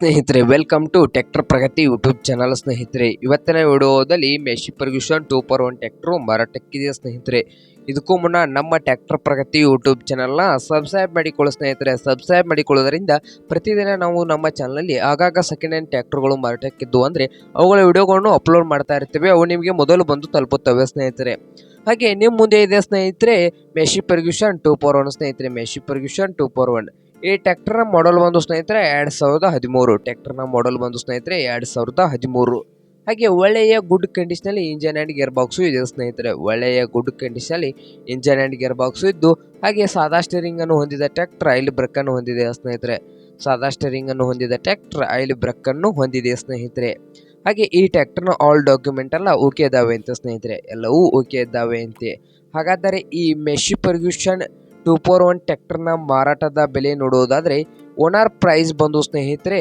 ಸ್ನೇಹಿತರೆ welcome to tractor Pragati YouTube channel ಸ್ನೇಹಿತರೆ. ಇವತ್ತಿನ ವಿಡಿಯೋದಲ್ಲಿ Massey Ferguson two four one tractor ಮಾರಾಟಕ್ಕಿದೆ ಸ್ನೇಹಿತರೆ? ಇದಕ್ಕೂ ಮುನ್ನ ನಮ್ಮ ಟ್ಯಾಕ್ಟರ್ ಪ್ರಗತಿ ಯೂಟ್ಯೂಬ್ ಚಾನಲ್ನ ಸಬ್ಸ್ಕ್ರೈಬ್ ಮಾಡಿಕೊಳ್ಳಿ ಸ್ನೇಹಿತರೆ. ಸಬ್ಸ್ಕ್ರೈಬ್ ಮಾಡಿಕೊಳ್ಳೋದರಿಂದ ಪ್ರತಿದಿನ ನಾವು ನಮ್ಮ ಚಾನಲಲ್ಲಿ ಆಗಾಗ ಸೆಕೆಂಡ್ ಹ್ಯಾಂಡ್ ಟ್ಯಾಕ್ಟ್ರುಗಳು ಮಾರಾಟಕ್ಕಿದ್ದು ಅಂದರೆ ಅವುಗಳ ವಿಡಿಯೋಗಳನ್ನು ಅಪ್ಲೋಡ್ ಮಾಡ್ತಾ ಇರ್ತೇವೆ. ಅವು ನಿಮಗೆ ಮೊದಲು ಬಂದು ತಲುಪುತ್ತವೆ ಸ್ನೇಹಿತರೆ. ಹಾಗೆ ನಿಮ್ಮ ಮುಂದೆ ಇದೆ ಸ್ನೇಹಿತರೆ Massey Ferguson two four one ಸ್ನೇಹಿತರೆ. Massey Ferguson two four one ಈ ಟ್ಯಾಕ್ಟರ್ನ ಮಾಡಲ್ ಬಂದು ಸ್ನೇಹಿತರೆ ಎರಡು ಸಾವಿರದ ಹದಿಮೂರು. ಟ್ಯಾಕ್ಟರ್ನ ಮಾಡಲ್ ಬಂದು ಸ್ನೇಹಿತರೆ ಎರಡು ಸಾವಿರದ ಹದಿಮೂರು. ಹಾಗೆ ಒಳ್ಳೆಯ ಗುಡ್ ಕಂಡೀಷನಲ್ಲಿ ಇಂಜನ್ ಆ್ಯಂಡ್ ಗೇರ್ ಬಾಕ್ಸು ಇದೆ ಸ್ನೇಹಿತರೆ. ಒಳ್ಳೆಯ ಗುಡ್ ಕಂಡೀಷನಲ್ಲಿ ಇಂಜನ್ ಆ್ಯಂಡ್ ಗೇರ್ ಬಾಕ್ಸು ಇದ್ದು, ಹಾಗೆ ಸಾದಾ ಸ್ಟೇರಿಂಗ್ ಅನ್ನು ಹೊಂದಿದ ಟ್ಯಾಕ್ಟರ್ ಆಯಿಲ್ ಬ್ರಕ್ಕನ್ನು ಹೊಂದಿದೆ ಸ್ನೇಹಿತರೆ. ಸಾದಾ ಸ್ಟೇರಿಂಗ್ ಅನ್ನು ಹೊಂದಿದ ಟ್ಯಾಕ್ಟರ್ ಆಯಿಲ್ ಬ್ರಕ್ಕನ್ನು ಹೊಂದಿದೆ ಸ್ನೇಹಿತರೆ. ಹಾಗೆ ಈ ಟ್ಯಾಕ್ಟರ್ನ ಆಲ್ ಡಾಕ್ಯುಮೆಂಟ್ ಎಲ್ಲ ಓಕೆ ಇದ್ದಾವೆ ಅಂತ ಸ್ನೇಹಿತರೆ. ಎಲ್ಲವೂ ಓಕೆ ಇದ್ದಾವೆ ಅಂತೆ. ಹಾಗಾದರೆ ಈ Massey Ferguson two four one ಟ್ರ್ಯಾಕ್ಟರ್ನ ಮಾರಾಟದ ಬೆಲೆ ನೋಡುವುದಾದರೆ ಓನರ್ ಪ್ರೈಸ್ ಬಂದು ಸ್ನೇಹಿತರೆ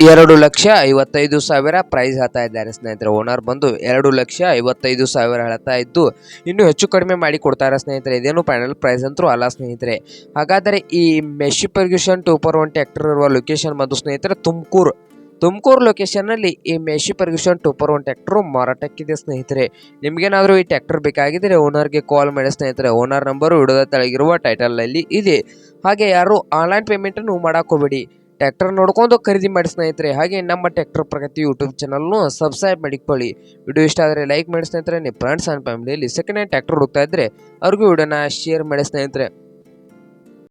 ಎರಡು ಲಕ್ಷ ಐವತ್ತೈದು ಸಾವಿರ ಪ್ರೈಸ್ ಹೇಳ್ತಾ ಇದ್ದಾರೆ ಸ್ನೇಹಿತರೆ. ಓನರ್ ಬಂದು ಎರಡು ಲಕ್ಷ ಐವತ್ತೈದು ಸಾವಿರ ಹೇಳ್ತಾ ಇದ್ದು ಇನ್ನೂ ಹೆಚ್ಚು ಕಡಿಮೆ ಮಾಡಿ ಕೊಡ್ತಾರೆ ಸ್ನೇಹಿತರೆ. ಇದೇನು ಫೈನಲ್ ಪ್ರೈಸ್ ಅಂತೂ ಅಲ್ಲ ಸ್ನೇಹಿತರೆ. ಹಾಗಾದರೆ ಈ Massey Ferguson two four one tractor ಇರುವ ಲೊಕೇಶನ್ ಬಂದು ಸ್ನೇಹಿತರೆ ತುಮಕೂರು. ತುಮಕೂರು ಲೊಕೇಶನ್ನಲ್ಲಿ ಈ Massey Ferguson two four one tractor ಮಾರಾಟಕ್ಕಿದೆ ಸ್ನೇಹಿತರೆ. ನಿಮಗೇನಾದರೂ ಈ ಟ್ಯಾಕ್ಟರ್ ಬೇಕಾಗಿದ್ದರೆ ಓನರ್ಗೆ ಕಾಲ್ ಮಾಡಿ ಸ್ನೇಹಿತರೆ. ಓನರ್ ನಂಬರು ವಿಡಿಯೋದ ತೆಳಗಿರುವ ಟೈಟಲ್ನಲ್ಲಿ ಇದೆ. ಹಾಗೆ ಯಾರು ಆನ್ಲೈನ್ ಪೇಮೆಂಟನ್ನು ಮಾಡೋಕ್ಕೋಬೇಡಿ ಟ್ಯಾಕ್ಟರ್ ನೋಡ್ಕೊಂಡು ಖರೀದಿ ಮಾಡಿ ಸ್ನೇಹಿತರೆ. ಹಾಗೆ ನಮ್ಮ ಟ್ಯಾಕ್ಟರ್ ಪ್ರಗತಿ ಯೂಟ್ಯೂಬ್ ಚಾನಲ್ನು ಸಬ್ಸ್ಕ್ರೈಬ್ ಮಾಡಿಕೊಳ್ಳಿ. ವಿಡಿಯೋ ಇಷ್ಟ ಆದರೆ ಲೈಕ್ ಮಾಡಿ ಸ್ನೇಹಿತರೆ. ನಿಮ್ಮ ಫ್ರೆಂಡ್ಸ್ ಆ್ಯಂಡ್ ಫ್ಯಾಮಿಲಿಯಲ್ಲಿ ಸೆಕೆಂಡ್ ಹ್ಯಾಂಡ್ ಟ್ಯಾಕ್ಟರ್ ಹುಡುಕ್ತಾ ಇದ್ದರೆ ಅವ್ರಿಗೂ ವಿಡಿಯೋನ ಶೇರ್ ಮಾಡಿ ಸ್ನೇಹಿತರೆ.